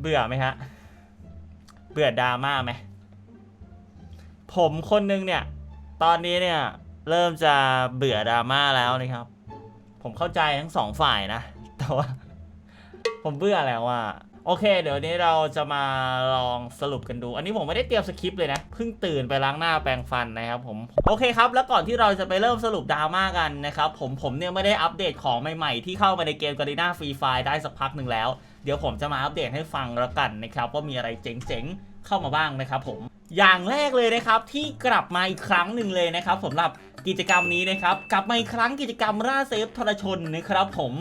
เบื่อไหมฮะ เบื่อดราม่าไหม ผมคนหนึงเนี่ย ตอนนี้เนี่ย เริ่มจะเบื่อดราม่าแล้วนะครับ ผมเข้าใจทั้งสองฝ่ายนะ แต่ว่า ผมเบื่อแล้วว่า โอเค เดี๋ยวนี้เราจะมาลองสรุปกันดู อันนี้ผมไม่ได้เตรียมสคริปต์เลยนะ เพิ่งตื่นไปล้างหน้าแปรงฟันนะครับผม โอเคครับ แล้วก่อนที่เราจะไปเริ่มสรุปดราม่ากันนะครับผม ผมเนี่ยไม่ได้อัปเดตของใหม่ๆ ที่เข้ามาในเกมกอริน่าฟรีไฟได้สักพักหนึ่งแล้ว เดี๋ยวผมจะมาอัปเดตให้ฟังแล้วกันนะครับว่ามีอะไรเจ๋งๆ เข้ามาบ้างนะครับผม อย่างแรกเลยนะครับที่กลับมาอีกครั้งหนึ่งเลยนะครับสำหรับกิจกรรมนี้นะครับกลับมาอีกครั้งกิจกรรมล่าเซฟทรชนนะครับผม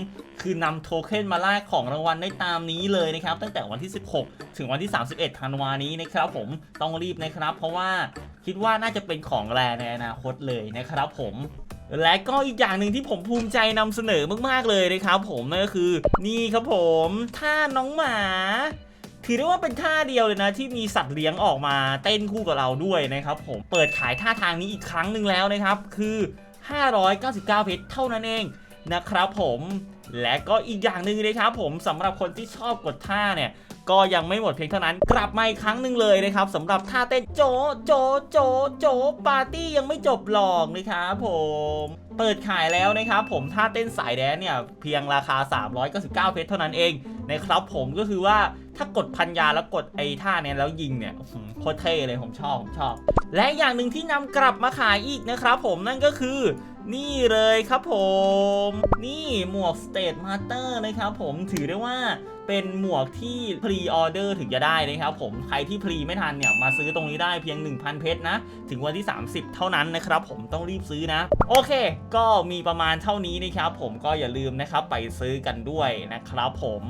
คือนำโทเค็นมาแลกของรางวัลได้ตามนี้เลยนะครับตั้งแต่วันที่ 16 ถึงวันที่ 31ธันวานี้นะครับผมต้องรีบนะครับ เพราะว่าคิดว่าน่าจะเป็นของแรในอนาคตเลยนะครับผมและก็อีกอย่างหนึ่งที่ผมภูมิใจนำเสนอมากๆเลยนะครับผมนั่นก็คือ นี่ครับผมท่าน้องหมา ถือได้ว่าเป็นท่าเดียวเลยนะ ที่มีสัตว์เลี้ยงออกมาเต้นคู่กับเราด้วยนะครับผมเปิดขายท่าทางนี้อีกครั้งหนึ่งแล้วนะครับ คือ 599 เพชรเท่านั้นเองนะครับผมและก็อีกอย่างหนึ่งนะครับผมสำหรับคนที่ชอบกดท่าเนี่ยก็ยังไม่หมดเพียงเท่านั้น กลับมาอีกครั้งหนึ่งเลยนะครับสำหรับท่าเต้นโจโจโจโจปาร์ตี้ยังไม่จบหรอกนะครับผมเปิดขายแล้วนะครับผมท่าเต้นสายแดนเนี่ยเพียงราคา 399 เพชรเท่านั้นเองนะครับผมก็คือว่า ถ้ากดพันยาแล้วกดไอ้ท่าเนี้ยแล้วยิงเนี่ยโคตรเท่เลยผมชอบผมชอบ และอย่างหนึ่งที่นำกลับมาขายอีกนะครับผมนั่นก็คือนี่เลยครับผม นี่หมวก State Master นะครับผมถือได้ว่า เป็นหมวกที่พรีออเดอร์ถึงจะได้นะครับผมใครที่พรีไม่ทันเนี่ยมาซื้อตรงนี้ได้เพียง 1,000 เพชรนะ ถึงวันที่ 30 เท่านั้นนะครับผมต้องรีบซื้อนะ โอเค ก็มีประมาณเท่านี้นะครับผมก็อย่าลืมนะครับไปซื้อกันด้วยนะครับผม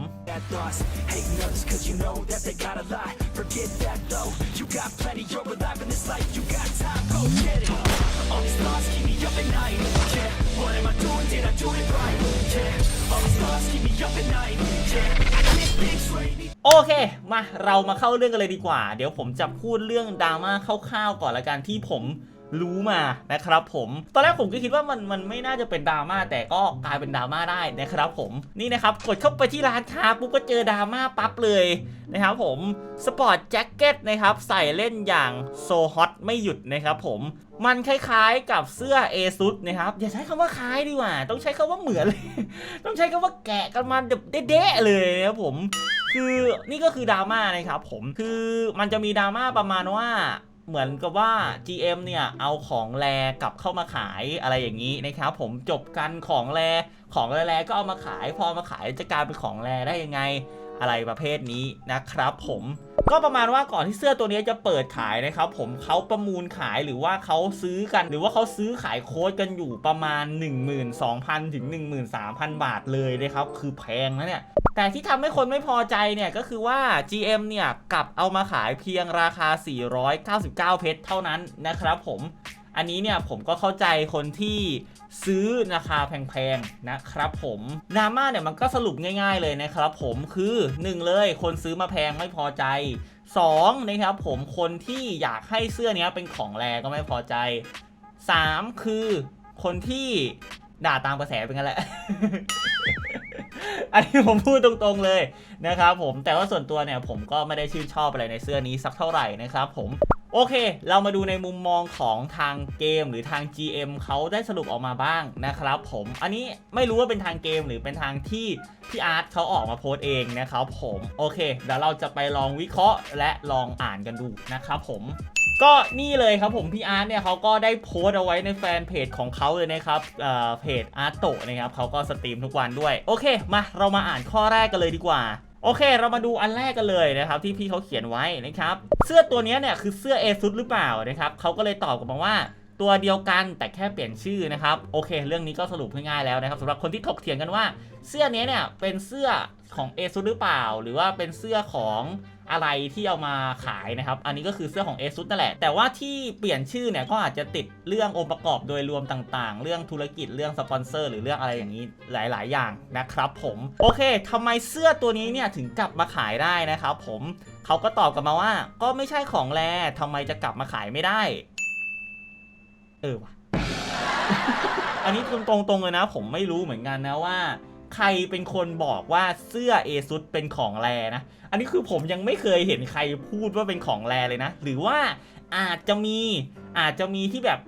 Yeah. โอเค มาเรามาเข้าเรื่องกันเลยดีกว่า เดี๋ยวผมจะพูดเรื่องดราม่าคร่าวๆก่อนละกันที่ผม รู้มานะครับผมตอนแรกผมก็คิดว่ามันมันไม่น่าจะเป็นดราม่าแต่ก็กลายเป็นดราม่าได้นะครับผมนี่นะครับกดเข้าไปที่ร้านค้าปุ๊บก็เจอดราม่าปั๊บเลยนะครับผมสปอร์ตแจ็คเก็ตนะครับใส่เล่นอย่างโซฮอตไม่หยุดนะครับผมมันคล้ายๆกับเสื้อเอซุดนะครับอย่าใช้คำว่าคล้ายดีกว่า ต้องใช้คำว่าเหมือนเลย ต้องใช้คำว่าแกะกันมาแบบเด๊ะๆเลยนะครับผมคือนี่ก็คือดราม่านะครับผมคือมันจะมีดราม่าประมาณว่า เหมือนกับว่า GM เนี่ยเอาของแรกลับเข้ามาขายอะไรอย่างนี้นะครับผมจบกันของแรของแรๆก็เอามาขาย พอมาขายจะกลายเป็นของแรได้ยังไงอะไรประเภทนี้นะครับผม ก็ประมาณว่าก่อนที่เสื้อตัวนี้จะเปิดขายนะครับผมเขาประมูลขายหรือว่าเขาซื้อกัน หรือว่าเขาซื้อขายโค้ดกันอยู่ประมาณ 12,000 ถึง 13,000 บาทเลยนะครับคือแพงนะเนี่ยแต่ที่ทำให้คนไม่พอใจเนี่ยก็คือว่า GM เนี่ยกลับเอามาขายเพียงราคา 499 เพชรเท่านั้นนะครับผม อันนี้เนี่ยผมก็เข้าใจคนที่ซื้อราคาแพงๆนะครับผมดราม่าเนี่ยมันก็สรุปง่าย ๆเลยนะครับผมคือ 1 เลยคนซื้อมาแพงไม่พอใจ 2 นะครับผมคนที่อยากให้เสื้อเนี้ยเป็นของแรก็ไม่พอใจ 3 คือคนที่ด่าตามกระแสเป็นกันแหละ อันนี้ผมพูดตรงๆเลยนะครับผมแต่ว่าส่วนตัวเนี่ยผมก็ไม่ได้ชื่นชอบอะไรในเสื้อนี้สักเท่าไหร่นะครับผม โอเค เรามาดูในมุมมองของทางเกมหรือทาง GM เขาได้สรุปออกมาบ้างนะครับผม อันนี้ไม่รู้ว่าเป็นทางเกมหรือเป็นทางที่พี่อาร์ตเขาออกมาโพสต์เองนะครับผม โอเค เดี๋ยวเราจะไปลองวิเคราะห์และลองอ่านกันดูนะครับผมก็นี่เลยครับผมพี่อาร์ตเนี่ยเขาก็ได้โพสต์เอาไว้ในแฟนเพจของเขาเลยนะครับเอ่อเพจอาร์ตโตนะครับเขาก็สตรีมทุกวันด้วย โอเค มาเรามาอ่านข้อแรกกันเลยดีกว่า โอเค เรามาดูอันแรกกันเลยนะครับที่พี่เขาเขียนไว้นะครับ เสื้อตัวนี้เนี่ยคือเสื้อเอซุดหรือเปล่านะครับเขาก็เลยตอบกลับมาว่าตัวเดียวกันแต่แค่เปลี่ยนชื่อนะครับ โอเค เรื่องนี้ก็สรุปง่ายๆแล้วนะครับสำหรับคนที่ถกเถียงกันว่า เสื้อเนี้ยเนี่ยเป็นเสื้อของเอซุดหรือเปล่า หรือว่าเป็นเสื้อของ อะไรที่เอามาขายนะครับ อันนี้ก็คือเสื้อของเอซุดนั่นแหละ แต่ว่าที่เปลี่ยนชื่อเนี่ยก็อาจจะติดเรื่ององค์ประกอบโดยรวมต่างๆ เรื่องธุรกิจเรื่องสปอนเซอร์หรือเรื่องอะไรอย่างนี้หลาย ๆ อย่างนะครับผมโอเคทำไมเสื้อตัวนี้เนี่ยถึงกลับมาขายได้นะครับผมเขาก็ตอบกลับมาว่า ก็ไม่ใช่ของแรทำไมจะกลับมาขายไม่ได้ เออว่ะอันนี้ตรงๆเลยนะ ผมไม่รู้เหมือนกันนะว่า ใครเป็นคนบอกว่าเสื้อเอซุดเป็นของแรนะ อันนี้คือผมยังไม่เคยเห็นใครพูดว่าเป็นของแรเลยนะ หรือว่าอาจจะมีอาจจะมีที่แบบ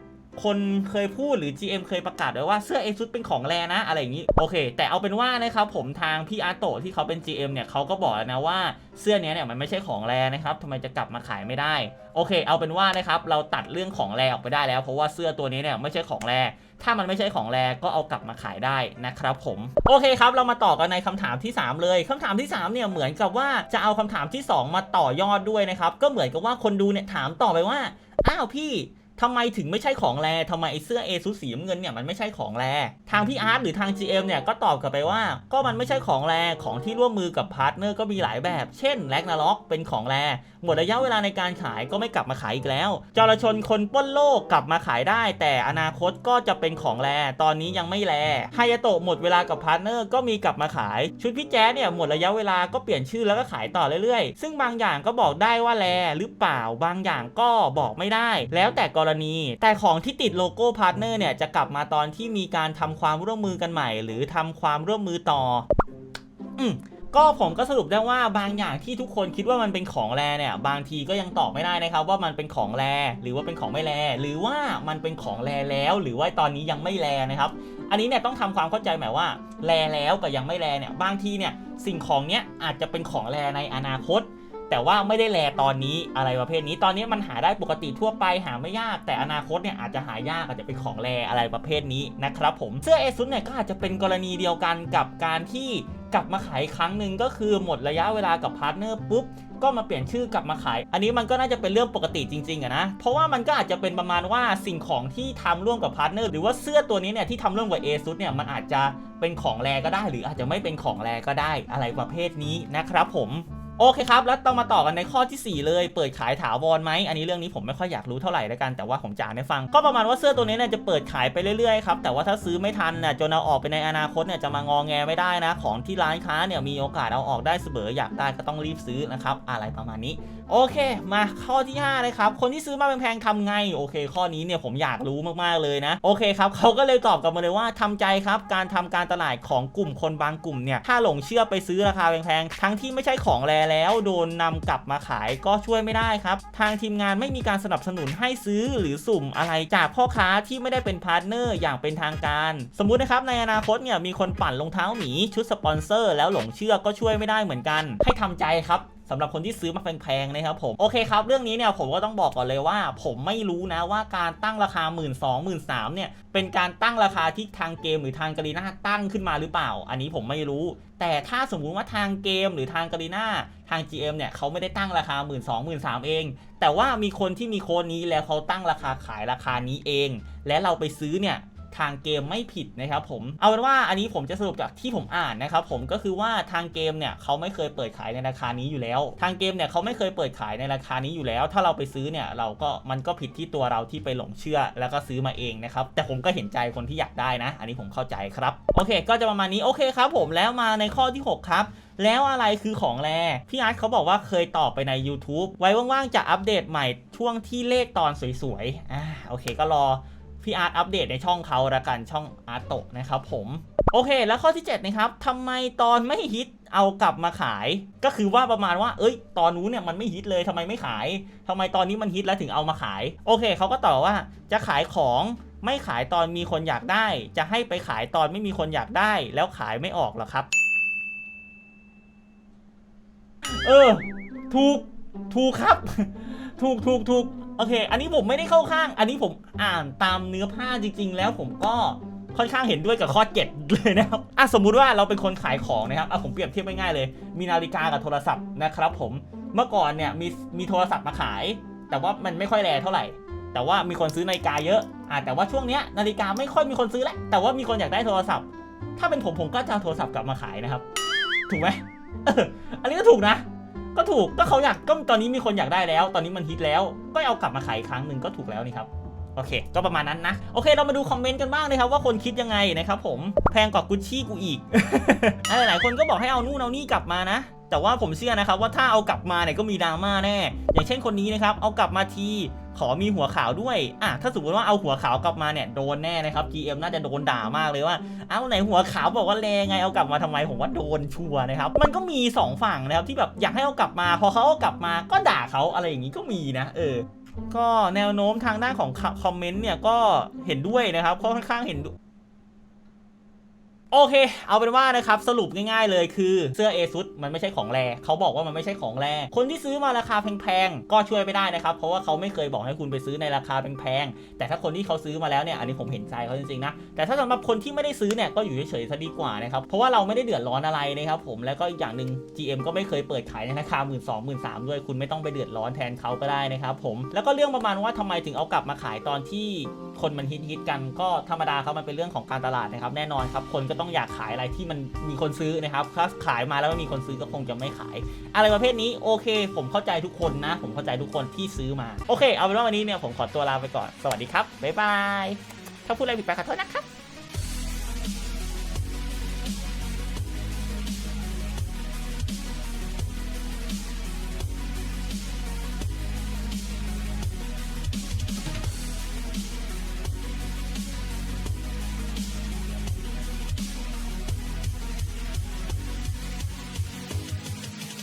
คนเคยพูดหรือ GM เคยประกาศไว้ว่าเสื้อเอซุดเป็นของแรนะอะไรอย่างนี้โอเค แต่เอาเป็นว่านะครับผมทางพี่อาโตะที่เขาเป็น GM เนี่ยเขาก็บอกนะว่าเสื้อเนี้ยเนี่ยมันไม่ใช่ของแรนะครับทำไมจะกลับมาขายไม่ได้ โอเค เอาเป็นว่านะครับเราตัดเรื่องของแรออกไปได้แล้ว เพราะว่าเสื้อตัวนี้เนี่ยไม่ใช่ของแรถ้ามันไม่ใช่ของแรก็เอากลับมาขายได้นะครับผมโอเคครับ เรามาต่อกันในคำถามที่ 3 เลยคำถามที่3เนี่ยเหมือนกับว่าจะเอาคำถามที่ 2 มาต่อยอดด้วยนะครับก็เหมือนกับว่าคนดูเนี่ยถามต่อไปว่าอ้าวพี่ ทำไมถึงไม่ใช่ของแรทำไมไอ้เสื้อเอซุสีน้ำเงินเนี่ยมันไม่ใช่ของแรทางพี่อาร์ตหรือทาง GM เนี่ยก็ตอบกลับไปว่า ก็มันไม่ใช่ของแรของที่ร่วมมือกับพาร์ทเนอร์ก็มีหลายแบบ เช่นแลกนาล็อกเป็นของแรหมดระยะเวลาในการขายก็ไม่กลับมาขายอีกแล้วจรชนคนปล้นโลกกลับมาขายได้ แต่อนาคตก็จะเป็นของแรตอนนี้ยังไม่แลไฮยาโตะหมดเวลากับพาร์ทเนอร์ก็มีกลับมาขาย ชุดพี่แจ๊สเนี่ยหมดระยะเวลาก็เปลี่ยนชื่อแล้วก็ขายต่อเรื่อยๆ ซึ่งบางอย่างก็บอกได้ว่าแลหรือเปล่าบางอย่างก็บอกไม่ได้ แล้วแต่กรณี แต่ของที่ติดโลโก้พาร์ทเนอร์เนี่ยจะกลับมาตอนที่มีการทำความร่วมมือกันใหม่ หรือทำความร่วมมือต่อ อืมก็ผมก็สรุปได้ว่าบางอย่างที่ทุกคนคิดว่ามันเป็นของแรเนี่ย บางทีก็ยังตอบไม่ได้นะครับ ว่ามันเป็นของแรหรือว่าเป็นของไม่แรหรือว่ามันเป็นของแรแล้ว หรือว่าตอนนี้ยังไม่แรนะครับ อันนี้เนี่ยต้องทำความเข้าใจหมายว่าแรแล้วกับยังไม่แรเนี่ยบางทีเนี่ยสิ่งของเนี้ยอาจจะเป็นของแรในอนาคต แต่ว่าไม่ได้แลตอนนี้อะไรประเภทนี้ ตอนนี้มันหาได้ปกติทั่วไปหาไม่ยาก แต่อนาคตเนี่ยอาจจะหายากอาจจะเป็นของแลอะไรประเภทนี้นะครับผมเสื้อเอซุนเนี่ยก็อาจจะเป็นกรณีเดียวกันกับการที่กลับมาขายครั้งหนึ่งก็คือหมดระยะเวลากับพาร์ทเนอร์ปุ๊บก็มาเปลี่ยนชื่อกลับมาขาย อันนี้มันก็น่าจะเป็นเรื่องปกติจริงๆอะนะ เพราะว่ามันก็อาจจะเป็นประมาณว่าสิ่งของที่ทำร่วมกับพาร์ทเนอร์หรือว่าเสื้อตัวนี้เนี่ยที่ทำร่วมกับเอซุเนี่ยมันอาจจะเป็นของแรก็ได้ หรืออาจจะไม่เป็นของแรก็ได้อะไรประเภทนี้นะครับผม โอเคครับ แล้วต้องมาต่อกันในข้อทีสี่ 4 เลย เปิดขายถาวรไหม อันนี้เรื่องนี้ผมไม่ค่อยอยากรู้เท่าไหร่แล้วกัน แต่ว่าผมจะอ่านให้ฟัง ก็ประมาณว่าเสื้อตัวนี้เนี่ยจะเปิดขายไปเรื่อยๆครับ แต่ว่าถ้าซื้อไม่ทันน่ะจนเอาออกไปในอนาคตเนี่ยจะมางอแงไม่ได้นะ ของที่ร้านค้าเนี่ยมีโอกาสเอาออกได้เสมอ อยากได้ก็ต้องรีบซื้อนะครับ อะไรประมาณนี้ โอเค มาข้อที่5เลยครับ คนที่ซื้อมาแพงๆทำไง โอเค ข้อนี้เนี่ยผมอยากรู้มากๆเลยนะ โอเคครับเขาก็เลยตอบกลับมาเลยว่าทำใจครับ การทำการตลาดของกลุ่มคนบางกลุ่มเนี่ยถ้าหลงเชื่อไปซื้อราคาแพงๆทั้งที่ไม่ใช่ของแรแล้วโดนนำกลับมาขายก็ช่วยไม่ได้ครับ ทางทีมงานไม่มีการสนับสนุนให้ซื้อหรือสุ่มอะไรจากพ่อค้าที่ไม่ได้เป็นพาร์ทเนอร์อย่างเป็นทางการ สมมุตินะครับในอนาคตเนี่ยมีคนปั่นรองเท้าหมีชุดสปอนเซอร์แล้วหลงเชื่อก็ช่วยไม่ได้เหมือนกัน ให้ทำใจครับ สำหรับคนที่ซื้อมาแพงๆนะครับผมโอเคครับเรื่องนี้เนี่ยผมก็ต้องบอกก่อนเลยว่า ผมไม่รู้นะว่าการตั้งราคา 1 2 0 0 0 0 1 3เนี่ยเป็นการตั้งราคาที่ทางเกมหรือทางการีน่าตั้งขึ้นมาหรือเปล่า อันนี้ผมไม่รู้ แต่ถ้าสมมุติว่าทางเกมหรือทางการีน่าทาง GM เนี่ยเขาไม่ได้ตั้งราคา 1 2 0 0 0 1 3เอง แต่ว่ามีคนที่มีโค้ดนี้แล้วเขาตั้งราคาขายราคานี้เอง และเราไปซื้อเนี่ย ทางเกมไม่ผิดนะครับผมเอาเป็นว่าอันนี้ผมจะสรุปจากที่ผมอ่านนะครับผมก็คือว่าทางเกมเนี่ยเขาไม่เคยเปิดขายในราคานี้อยู่แล้ว ทางเกมเนี่ยเขาไม่เคยเปิดขายในราคานี้อยู่แล้ว ถ้าเราไปซื้อเนี่ยเราก็มันก็ผิดที่ตัวเราที่ไปหลงเชื่อแล้วก็ซื้อมาเองนะครับแต่ผมก็เห็นใจคนที่อยากได้นะ อันนี้ผมเข้าใจครับโอเค ก็จะประมาณนี้โอเคครับผมแล้วมาในข้อที่ 6 ครับแล้วอะไรคือของแรพี่อาร์ตเขาบอกว่าเคยตอบไปใน YouTube ไว้ว่างๆจะอัปเดตใหม่ช่วงที่เลขตอนสวยๆ อ่า โอเคก็รอ พี่อาร์ตอัปเดตในช่องเขาละกันช่องอาร์ตโตนะครับผมโอเค แล้วข้อที่7นะครับทำไมตอนไม่ฮิตเอากลับมาขาย ก็คือว่าประมาณว่า เอ้ย ตอนนู้นเนี่ยมันไม่ฮิตเลยทำไมไม่ขายทำไมตอนนี้มันฮิตแล้วถึงเอามาขาย โอเคเขาก็ตอบว่าจะขายของไม่ขายตอนมีคนอยากได้ จะให้ไปขายตอนไม่มีคนอยากได้ แล้วขายไม่ออกหรอครับ เออ ถูก ถูกครับ ถูกถูกถูก โอเค อันนี้ผมไม่ได้เข้าข้าง อันนี้ผมอ่านตามเนื้อผ้าจริง ๆ แล้วผมก็ค่อนข้างเห็นด้วยกับข้อ 7 เลยนะครับอะสมมุติว่าเราเป็นคนขายของนะครับอะผมเปรียบเทียบง่ายๆเลย มีนาฬิกากับโทรศัพท์นะครับผม เมื่อก่อนเนี่ยมีมีโทรศัพท์มาขาย แต่ว่ามันไม่ค่อยแรงเท่าไหร่ แต่ว่ามีคนซื้อนาฬิกาเยอะอะแต่ว่าช่วงเนี้ยนาฬิกาไม่ค่อยมีคนซื้อแล้ว แต่ว่ามีคนอยากได้โทรศัพท์ ถ้าเป็นผมผมก็จะเอาโทรศัพท์กลับมาขายนะครับ ถูกไหมอันนี้ก็ถูกนะ ก็ถูกก็เขาอยากก็ตอนนี้มีคนอยากได้แล้ว ตอนนี้มันฮิตแล้ว ก็เอากลับมาขายครั้งหนึ่งก็ถูกแล้วนี่ครับโอเค ก็ประมาณนั้นนะ โอเค เรามาดูคอมเมนต์กันบ้างนะครับ ว่าคนคิดยังไงนะครับผม แพงกว่ากุชชี่กูอีก หลายๆคนก็บอกให้เอานู่นเอานี่กลับมานะ แต่ว่าผมเชื่อนะครับว่าถ้าเอากลับมาเนี่ยก็มีดราม่าแน่ อย่างเช่นคนนี้นะครับ เอากลับมาทีขอมีหัวขาวด้วย อะ ถ้าสมมติว่าเอาหัวขาวกลับมาเนี่ยโดนแน่นะครับ GM น่าจะโดนด่ามากเลยว่า เอาไหนหัวขาวบอกว่าแรงไงเอากลับมาทำไมผมว่าโดนชัวนะครับ มันก็มีสองฝั่งนะครับที่แบบอยากให้เอากลับมา พอเขาเอากลับมาก็ด่าเขาอะไรอย่างนี้ก็มีนะ เออ ก็แนวโน้มทางด้านของคอมเมนต์เนี่ยก็เห็นด้วยนะครับ ค่อนข้างเห็นด้วย โอเค เอาเป็นว่านะครับ สรุปง่ายๆเลยคือเสื้อเอซุมันไม่ใช่ของแรเขาบอกว่ามันไม่ใช่ของแรคนที่ซื้อมาราคาแพงๆ ก็ช่วยไม่ได้นะครับ เพราะว่าเขาไม่เคยบอกให้คุณไปซื้อในราคาแพงๆ แต่ถ้าคนที่เขาซื้อมาแล้วเนี่ย อันนี้ผมเห็นใจเขาจริงๆนะ แต่ถ้าสำหรับคนที่ไม่ได้ซื้อเนี่ยก็อยู่เฉยๆซะดีกว่านะครับ เพราะว่าเราไม่ได้เดือดร้อนอะไรนะครับผม แล้วก็อีกอย่างหนึ่ง GM ก็ไม่เคยเปิดขายในราคา1 2 0 0 0 0 3 0 0ด้วย คุณไม่ต้องไปเดือดร้อนแทนเขาก็ได้นะครับผม แล้วก็เรื่องประมาณว่าทำไมถึงเอากลับมาขายตอนที่คนมันฮิตๆกันก็ธรรมดาครับมันเป็นเรื่องของการตลาดนะครับแน่นอนครับคนก็ต้องอยากขายอะไรที่มันมีคนซื้อนะครับถ้าขายมาแล้วไม่มีคนซื้อก็คงจะไม่ขาย อะไรประเภทนี้โอเค ผมเข้าใจทุกคนนะ ผมเข้าใจทุกคนที่ซื้อมาโอเคเอาเป็นว่าวันนี้เนี่ยผมขอตัวลาไปก่อนสวัสดีครับบ๊ายบายถ้าพูดอะไรผิดไปขอโทษนะครับ